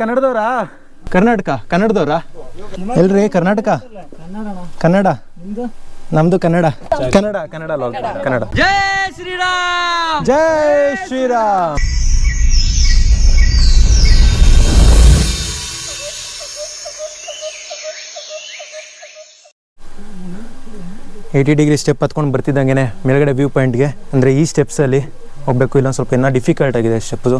ಕನ್ನಡದವ್ರಾ? ಕರ್ನಾಟಕ ಕನ್ನಡದವರಾ? ಎಲ್ರಿ ಕರ್ನಾಟಕ? ಕನ್ನಡ. ನಮ್ದು ಕನ್ನಡ. ಕನ್ನಡ ಕನ್ನಡ ಕನ್ನಡ. ಜೈ ಶ್ರೀರಾಮ್! ಜೈ ಶ್ರೀರಾಮ್. ಏಯ್ಟಿ ಡಿಗ್ರಿ ಸ್ಟೆಪ್ ಹತ್ಕೊಂಡು ಬರ್ತಿದ್ದಂಗೆ ಮೇಲ್ಗಡೆ ವ್ಯೂ ಪಾಯಿಂಟ್ಗೆ. ಅಂದರೆ ಈ ಸ್ಟೆಪ್ಸಲ್ಲಿ ಹೋಗಬೇಕು ಇಲ್ಲ ಸ್ವಲ್ಪ ಇನ್ನೂ ಡಿಫಿಕಲ್ಟ್ ಆಗಿದೆ ಸ್ಟೆಪ್ದು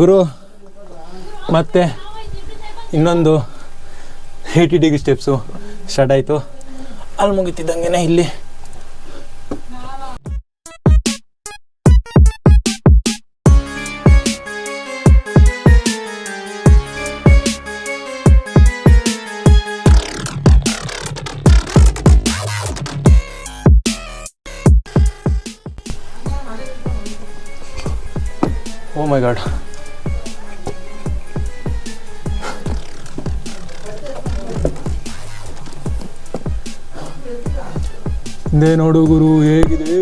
ಗುರು ಮತ್ತೆ ಇನ್ನೊಂದು ಏಯ್ಟಿ ಡಿಗ್ರಿ ಸ್ಟೆಪ್ಸು ಸ್ಟಾರ್ಟ್ ಆಯಿತು. ಅಲ್ಲಿ ಮುಗಿತಿದ್ದಂಗೆ ಇಲ್ಲಿ. ಓ ಮೈ ಗಾಡ್ ಹಿಂದೆ ನೋಡು ಗುರು ಹೇಗಿದೆ?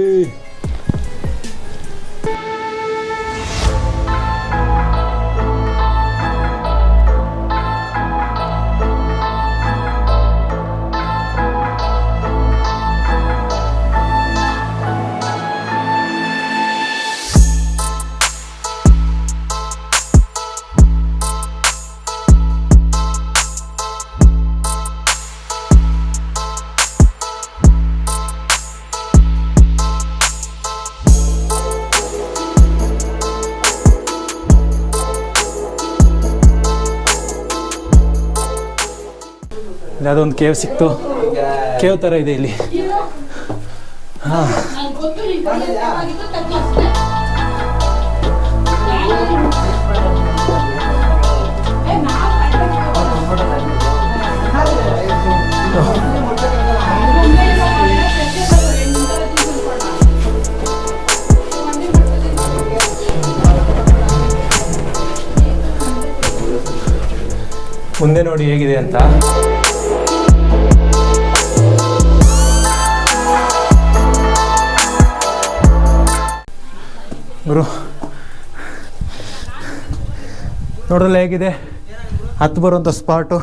ಯಾವುದೋ ಒಂದು ಕೇವ್ ಸಿಕ್ತು. ಕೇವ್ ಥರ ಇದೆ ಇಲ್ಲಿ. ಮುಂದೆ ನೋಡಿ ಹೇಗಿದೆ ಅಂತ. ಗುರು. ನೋಡಲ್ಲ ಹೇಗಿದೆ? ಹತ್ತು ಬರುವಂಥ ಸ್ಪಾಟು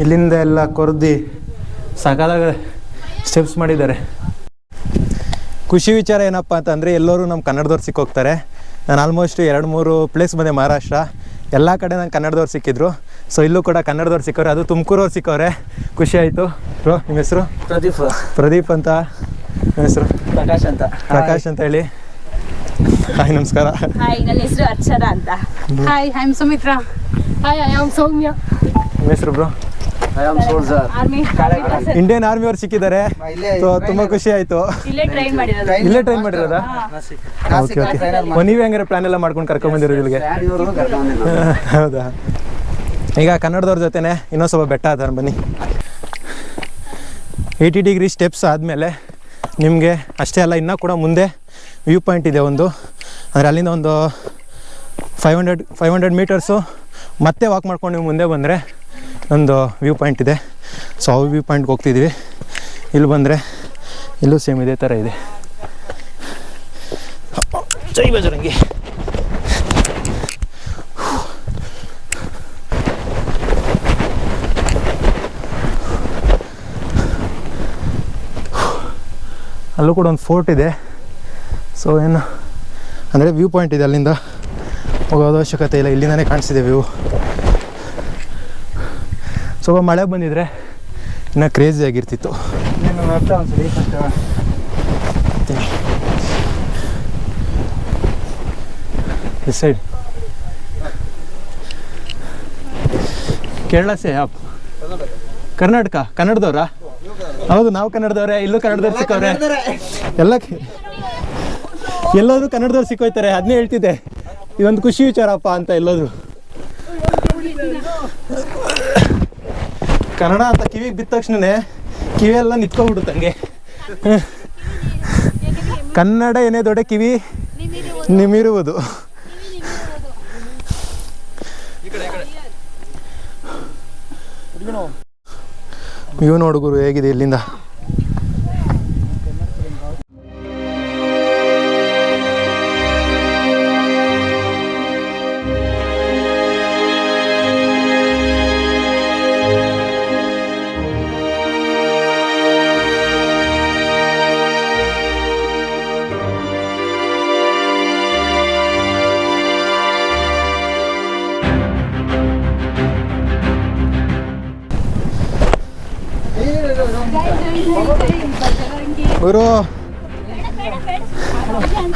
ಇಲ್ಲಿಂದ ಎಲ್ಲ ಕೊರ್ದು ಸಕಾಲ ಸ್ಟೆಪ್ಸ್ ಮಾಡಿದ್ದಾರೆ. ಖುಷಿ ವಿಚಾರ ಏನಪ್ಪ ಅಂತಂದರೆ ಎಲ್ಲರೂ ನಮ್ಮ ಕನ್ನಡದವ್ರು ಸಿಕ್ಕೋಗ್ತಾರೆ. ನಾನು ಆಲ್ಮೋಸ್ಟ್ ಎರಡು ಮೂರು ಪ್ಲೇಸ್ ಬಂದೆ ಮಹಾರಾಷ್ಟ್ರ. ಎಲ್ಲ ಕಡೆ ನಂಗೆ ಕನ್ನಡದವ್ರು ಸಿಕ್ಕಿದ್ರು. ಸೊ ಇಲ್ಲೂ ಕೂಡ ಕನ್ನಡದವ್ರು ಸಿಕ್ಕವ್ರೆ ಅದು ತುಮಕೂರವ್ರು ಸಿಕ್ಕವ್ರೆ ಖುಷಿ ಆಯಿತು. ಬ್ರೋ ನಿಮ್ಮ ಹೆಸರು? ಪ್ರದೀಪ್. ಪ್ರದೀಪ್ ಅಂತ. ನಿಮ್ಮ ಹೆಸರು? ಪ್ರಕಾಶ್ ಅಂತ. ಪ್ರಕಾಶ್ ಅಂತ ಹೇಳಿ. ಹಾಯ್ ನಮಸ್ಕಾರ. ಹಾಯ್ ನನ್ನ ಹೆಸರು ಅರ್ಚನಾ ಅಂತ. Hi I am Sumitra. Hi I am Soumya. ನಿಮ್ಮ ಹೆಸರು bro? I am soldier Indian army ಅವ್ರು ಸಿಕ್ಕಿದ್ದಾರೆ. ಸೊ ತುಂಬ ಖುಷಿ ಆಯ್ತು. ಇಲ್ಲೇ ಟ್ರೈನ್ ಮಾಡಿರೋದು. ಇಲ್ಲೇ ಟ್ರೈನ್ ಮಾಡಿರೋದಾ? ಓಕೆ ಓಕೆ ನೀವೇ ಹಂಗಾರೆ ಪ್ಲಾನ್ ಎಲ್ಲ ಮಾಡ್ಕೊಂಡು ಕರ್ಕೊಂಬಂದಿರೋದು ಇಲ್ಲಿಗೆ? ಹೌದಾ? ಈಗ ಕನ್ನಡದವ್ರ ಜೊತೆನೆ ಇನ್ನೊಂದು ಸ್ವಲ್ಪ ಬೆಟ್ಟ ಹತ್ತಾರ ಬನ್ನಿ. ಏಯ್ಟಿ ಡಿಗ್ರಿ ಸ್ಟೆಪ್ಸ್ ಆದಮೇಲೆ ನಿಮಗೆ ಅಷ್ಟೇ ಅಲ್ಲ, ಇನ್ನೂ ಕೂಡ ಮುಂದೆ ವ್ಯೂ ಪಾಯಿಂಟ್ ಇದೆ ಒಂದು. ಅಂದರೆ ಅಲ್ಲಿಂದ ಒಂದು five hundred five hundred metres ಮತ್ತೆ ವಾಕ್ ಮಾಡ್ಕೊಂಡು ನೀವು ಮುಂದೆ ಬಂದರೆ ಒಂದು ವ್ಯೂ ಪಾಯಿಂಟ್ ಇದೆ. ಸೊ ಆ ವ್ಯೂ ಪಾಯಿಂಟ್ಗೆ ಹೋಗ್ತಿದ್ವಿ. ಇಲ್ಲಿ ಬಂದರೆ ಇಲ್ಲೂ ಸೇಮ್ ಇದೇ ಥರ ಇದೆ. ಜೈ ಬಜರಂಗಿ. ಅಲ್ಲೂ ಕೂಡ ಒಂದು ಫೋರ್ಟ್ ಇದೆ. ಸೊ ಏನು, ಅಂದರೆ ವ್ಯೂ ಪಾಯಿಂಟ್ ಇದೆ ಅಲ್ಲಿಂದ ಹೋಗೋದು ಅವಶ್ಯಕತೆ ಇಲ್ಲ. ಇಲ್ಲಿಂದನೇ ಕಾಣಿಸಿದೆ ವ್ಯೂ ಸ್ವಲ್ಪ ಮಳೆ ಬಂದಿದ್ರೆ ಇನ್ನೂ ಕ್ರೇಜಿ ಆಗಿರ್ತಿತ್ತು. ಸೈಡ್ ಕೇರಳ ಸೇ ಕರ್ನಾಟಕ, ಕನ್ನಡದವ್ರಾ? ಹೌದು ನಾವು ಕನ್ನಡದವ್ರೆ ಇಲ್ಲೂ ಕನ್ನಡದವ್ರು ಸಿಕ್ಕವ್ರೆ. ಎಲ್ಲ ಎಲ್ಲಾದ್ರೂ ಕನ್ನಡದವ್ರು ಸಿಕ್ಕೋಯ್ತಾರೆ ಅದನ್ನೇ ಹೇಳ್ತಿದ್ದೆ. ಇದೊಂದು ಖುಷಿ ವಿಚಾರಪ್ಪ ಅಂತ ಎಲ್ಲಾದ್ರು. ಕನ್ನಡ ಅಂತ ಕಿವಿಗೆ ಬಿದ್ದ ತಕ್ಷಣನೇ ಕಿವಿಯೆಲ್ಲ ನಿಂತ್ಕೊಂಡ್ಬಿಡುತ್ತೆ ಹಂಗೆ. ಕನ್ನಡ ಏನೇ ದೊಡ್ಡ ಕಿವಿ ನಿಮಿರುವುದು. ಇವು ನೋಡುಗುರು ಹೇಗಿದೆ ಇಲ್ಲಿಂದ?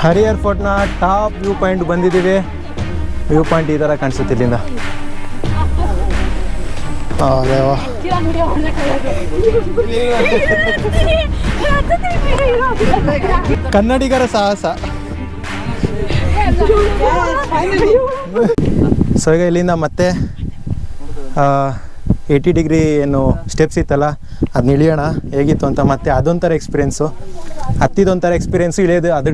ಹರಿಯರ್ ಫೋರ್ಟ್ನ ಟಾಪ್ ವ್ಯೂ ಪಾಯಿಂಟ್ ಬಂದಿದ್ದೀವಿ. ವ್ಯೂ ಪಾಯಿಂಟ್ ಈ ಥರ ಕಾಣಿಸುತ್ತೆ ಇಲ್ಲಿಂದ. ಕನ್ನಡಿಗರ ಸಾಹಸ. ಸೊ ಈಗ ಇಲ್ಲಿಂದ ಮತ್ತೆ ಏಯ್ಟಿ ಡಿಗ್ರಿ ಏನು ಸ್ಟೆಪ್ಸ್ ಇತ್ತಲ್ಲ ಅದನ್ನ ಇಳಿಯೋಣ. ಹೇಗಿತ್ತು ಅಂತ ಮತ್ತೆ ಅದೊಂಥರ ಎಕ್ಸ್ಪೀರಿಯೆನ್ಸು ಹತ್ತಿದೊಂಥರ ಎಕ್ಸ್ಪೀರಿಯನ್ಸ್ ಇಳಿಯೋದು ಅದು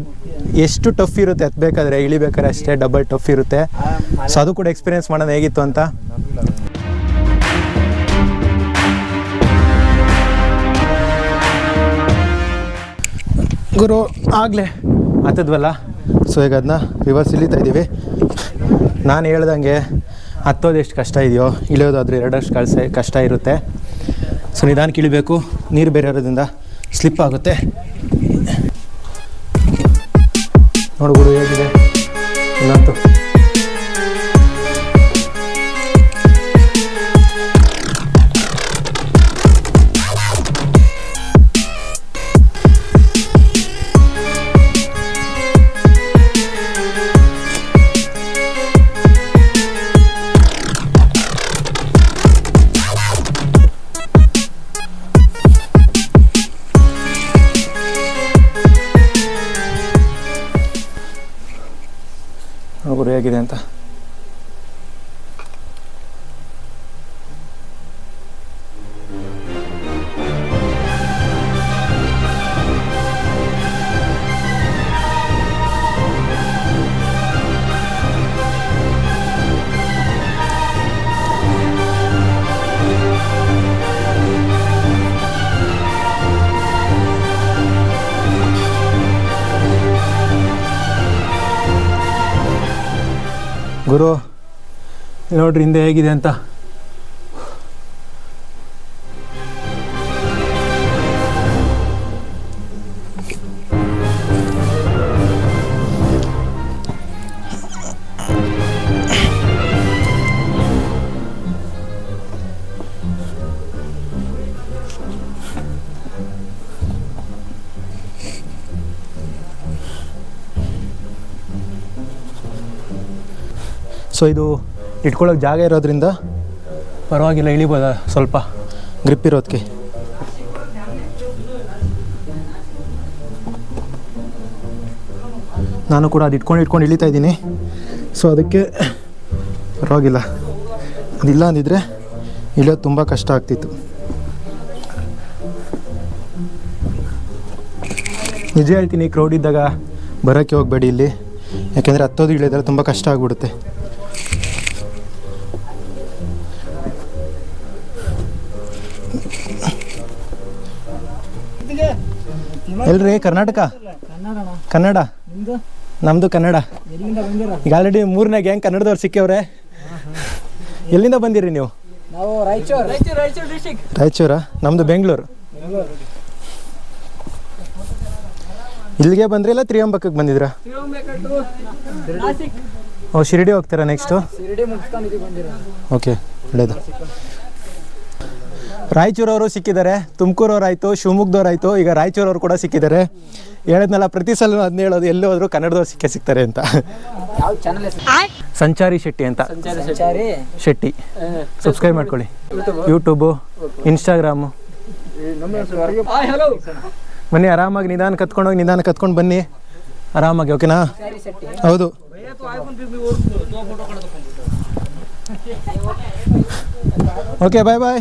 ಎಷ್ಟು ಟಫ್ ಇರುತ್ತೆ ಹತ್ಬೇಕಾದ್ರೆ ಇಳಿಬೇಕಾದ್ರೆ ಅಷ್ಟೇ ಡಬಲ್ ಟಫ್ ಇರುತ್ತೆ. ಸೊ ಅದು ಕೂಡ ಎಕ್ಸ್ಪೀರಿಯೆನ್ಸ್ ಮಾಡೋದು ಹೇಗಿತ್ತು ಅಂತ. ಗುರು ಆಗಲೇ. ಹತ್ತದ್ವಲ್ಲ? ಸೊ ಈಗ ಅದನ್ನ ರಿವರ್ಸ್ ಇಳಿತಾ ಇದ್ದೀವಿ. ನಾನು ಹೇಳ್ದಂಗೆ ಹತ್ತೋದು ಎಷ್ಟು ಕಷ್ಟ ಇದೆಯೋ ಇಳಿಯೋದಾದ್ರೆ ಎರಡಷ್ಟು ಕಳ್ಸ ಕಷ್ಟ ಇರುತ್ತೆ. ಸೊ ನಿಧಾನಕ್ಕೆ ಇಳಿಬೇಕು. ನೀರು ಬೇರೆ ಇರೋದ್ರಿಂದ ಸ್ಲಿಪ್ ಆಗುತ್ತೆ. ನೋಡು ಗುರು ಹೇಗಿದೆ? ಇಲ್ಲಂತೂ ಹೇಗಿದೆ ಅಂತ. ಗುರು ನೋಡ್ರಿ ಹಿಂದೆ ಹೇಗಿದೆ ಅಂತ. ಸೊ ಇದು ಇಟ್ಕೊಳ್ಳೋಕೆ ಜಾಗ ಇರೋದ್ರಿಂದ ಪರವಾಗಿಲ್ಲ, ಇಳಿಬೋದ ಸ್ವಲ್ಪ? ಗ್ರಿಪ್ ಇರೋದಕ್ಕೆ ನಾನು ಕೂಡ ಅದು ಇಟ್ಕೊಂಡು ಇಟ್ಕೊಂಡು ಇಳಿತಾ ಇದ್ದೀನಿ. ಸೊ ಅದಕ್ಕೆ ಪರವಾಗಿಲ್ಲ. ಅದಿಲ್ಲ ಅಂದಿದ್ರೆ ಇಳಿಯೋದು ತುಂಬ ಕಷ್ಟ ಆಗ್ತಿತ್ತು. ನಿಜ ಹೇಳ್ತೀನಿ ಕ್ರೌಡ್ ಇದ್ದಾಗ ಬರೋಕ್ಕೆ ಹೋಗಬೇಡಿ ಇಲ್ಲಿ. ಯಾಕೆಂದರೆ ಹತ್ತೋದು ಇಳಿದ್ರೆ ತುಂಬ ಕಷ್ಟ ಆಗಿಬಿಡುತ್ತೆ. ಎಲ್ರಿ ಕರ್ನಾಟಕ? ಕನ್ನಡ? ನಮ್ಮದು ಕನ್ನಡ. ಈಗ ಆಲ್ರೆಡಿ ಮೂರನೇ ಗ್ಯಾಂಗ್ ಕನ್ನಡದವ್ರು ಸಿಕ್ಕವ್ರೆ? ಎಲ್ಲಿಂದ ಬಂದಿರಿ ನೀವು? ನಾವು ನಮ್ದು ರಾಯಚೂರು ನಮ್ಮದು ಬೆಂಗಳೂರು. ಇಲ್ಲಿಗೆ ಬಂದ್ರಿ ಇಲ್ಲ ಬಂದಿದ್ರಾ ಬಂದಿದ್ರ ಓ ಶಿರಡಿ ಹೋಗ್ತೀರಾ ನೆಕ್ಸ್ಟು ಓಕೆ ಒಳ್ಳೇದು. ರಾಯಚೂರವರು ಸಿಕ್ಕಿದ್ದಾರೆ ತುಮಕೂರವ್ರು ಆಯಿತು ಶಿವಮೊಗ್ಗದವ್ರು ಆಯಿತು ಈಗ ರಾಯಚೂರವ್ರು ಕೂಡ ಸಿಕ್ಕಿದ್ದಾರೆ. ಹೇಳಿದ್ನಲ್ಲ ಪ್ರತಿ ಸಲ ಅದನ್ನ ಹೇಳೋದು ಎಲ್ಲಿ ಹೋದ್ರು ಕನ್ನಡದವ್ರು ಸಿಕ್ಕೇ ಸಿಗ್ತಾರೆ ಅಂತ. ಯಾವ ಚಾನಲ್ ಹೆಸರು? ಸಂಚಾರಿ ಶೆಟ್ಟಿ ಅಂತ. ಶೆಟ್ಟಿ. ಸಬ್ಸ್ಕ್ರೈಬ್ ಮಾಡ್ಕೊಳ್ಳಿ. ಯೂಟ್ಯೂಬು ಇನ್ಸ್ಟಾಗ್ರಾಮು ಬನ್ನಿ ಆರಾಮಾಗಿ ನಿಧಾನ ಕತ್ಕೊಂಡೋಗಿ ನಿಧಾನ ಕತ್ಕೊಂಡು ಬನ್ನಿ. ಆರಾಮಾಗಿ ಓಕೆನಾ ಹೌದು. ಓಕೆ ಬಾಯ್ ಬಾಯ್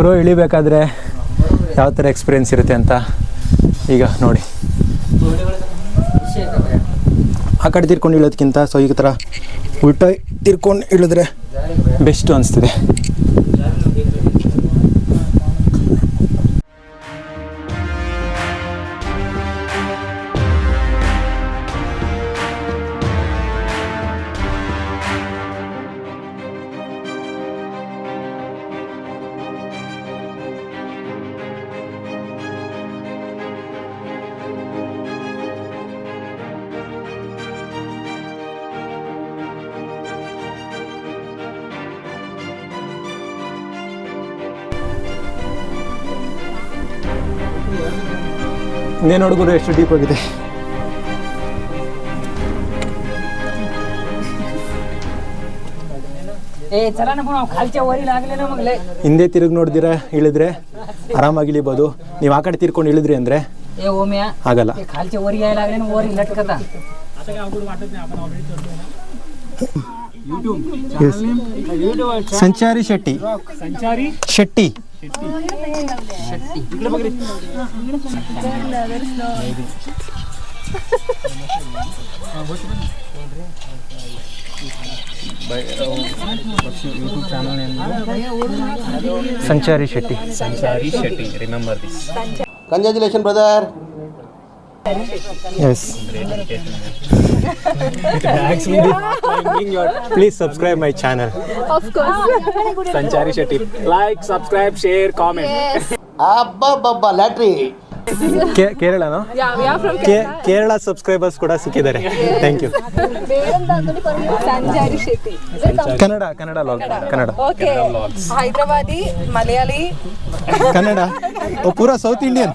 ಗುರು ಇಳಿಬೇಕಾದ್ರೆ ಯಾವ ಥರ ಎಕ್ಸ್ಪೀರಿಯೆನ್ಸ್ ಇರುತ್ತೆ ಅಂತ ಈಗ ನೋಡಿ. ಆ ಕಡೆ ತಿರ್ಕೊಂಡು ಇಳೋದಕ್ಕಿಂತ ಸೊ ಈ ಥರ ಉಲ್ಟ ತಿರ್ಕೊಂಡು ಇಳಿದ್ರೆ ಬೆಸ್ಟು ಅನಿಸ್ತಿದೆ. ಇಲ್ಲೇ ನೋಡಿದ್ರು ಎಷ್ಟು ಡೀಪ್ ಆಗಿದೆ. ಹಿಂದೆ ತಿರುಗಿ ನೋಡಿದಿರ ಇಳಿದ್ರೆ ಆರಾಮಾಗಿ ಇಳಿಬೋದು. ನೀವು ಆ ಕಡೆ ತಿರ್ಕೊಂಡು ಇಳಿದ್ರಿ ಅಂದ್ರೆ ಆಗಲ್ಲ. ಆಗಲ್ಲ संचारी शेट्टी संचारी Shetty. Sanchari Shetty. Sanchari Shetty. Remember this congratulation brother yes please subscribe my channel Of course. Sanchari Shetty like subscribe share comment ಅಬ್ಬಬ್ಬಬ್ಬ ಲ್ಯಾಟ್ರಿ ಕೇರಳನೋ Yeah, we are from ಕೇ- ಕೇರಳ ಸಬ್ಸ್ಕ್ರೈಬರ್ಸ್ ಕೂಡ ಸಿಕ್ಕಿದ್ದಾರೆ ಥ್ಯಾಂಕ್ ಯು ಸಂಚಾರಿ ಶೆಟ್ಟಿ ಕನ್ನಡ ಕನ್ನಡ ಲಾಗ್ ಕನ್ನಡ ಓಕೆ ಹೈದರಾಬಾದಿ ಮಲಯಾಳಿ ಕನ್ನಡ ಓ ಪೂರಾ ಸೌತ್ ಇಂಡಿಯನ್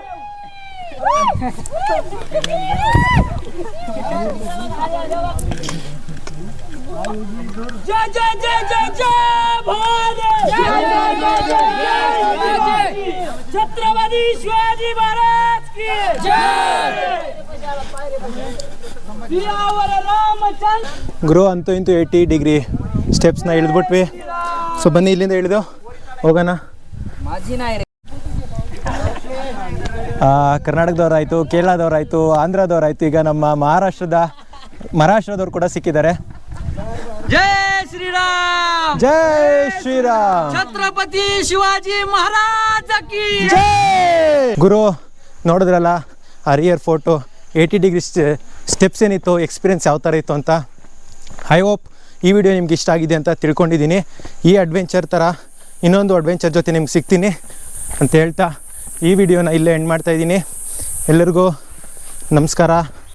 जय जय जय जय जय भवानी जय जय जय जय जय छत्रपती शिवाजी महाराज की जय सियावर रामचंद्र ಗುರು ಅಂತೂ ಇಂತೂ ಏಯ್ಟಿ ಡಿಗ್ರಿ ಸ್ಟೆಪ್ಸ್ನ ಇಳಿದ್ಬಿಟ್ವಿ ಸೊ ಬನ್ನಿ ಇಲ್ಲಿಂದ ಇಳಿದು ಹೋಗೋಣ माझी नाही रे ಆ, ಕರ್ನಾಟಕದವ್ರಾಯಿತು ಕೇರಳದವ್ರಾಯಿತು ಆಂಧ್ರದವ್ರಾಯಿತು ಈಗ ನಮ್ಮ ಮಹಾರಾಷ್ಟ್ರದ ಮಹಾರಾಷ್ಟ್ರದವ್ರು ಕೂಡ ಸಿಕ್ಕಿದ್ದಾರೆ. ಜೈ ಶ್ರೀರಾಮ್! ಜೈ ಶ್ರೀರಾಮ್! ಛತ್ರಪತಿ ಶಿವಾಜಿ ಮಹಾರಾಜ ಗುರು ನೋಡಿದ್ರಲ್ಲ Harihar photo eighty degree steps ಏನಿತ್ತು ಎಕ್ಸ್ಪೀರಿಯನ್ಸ್ ಯಾವ ಥರ ಇತ್ತು ಅಂತ? ಐ ಹೋಪ್ ಈ ವಿಡಿಯೋ ನಿಮ್ಗೆ ಇಷ್ಟ ಆಗಿದೆ ಅಂತ ತಿಳ್ಕೊಂಡಿದ್ದೀನಿ. ಈ ಅಡ್ವೆಂಚರ್ ಥರ ಇನ್ನೊಂದು ಅಡ್ವೆಂಚರ್ ಜೊತೆ ನಿಮ್ಗೆ ಸಿಗ್ತೀನಿ ಅಂತ ಹೇಳ್ತಾ ಈ ವಿಡಿಯೋನ ಇಲ್ಲೇ ಎಂಡ್ ಮಾಡ್ತಾಯಿದ್ದೀನಿ ಎಲ್ಲರಿಗೂ ನಮಸ್ಕಾರ.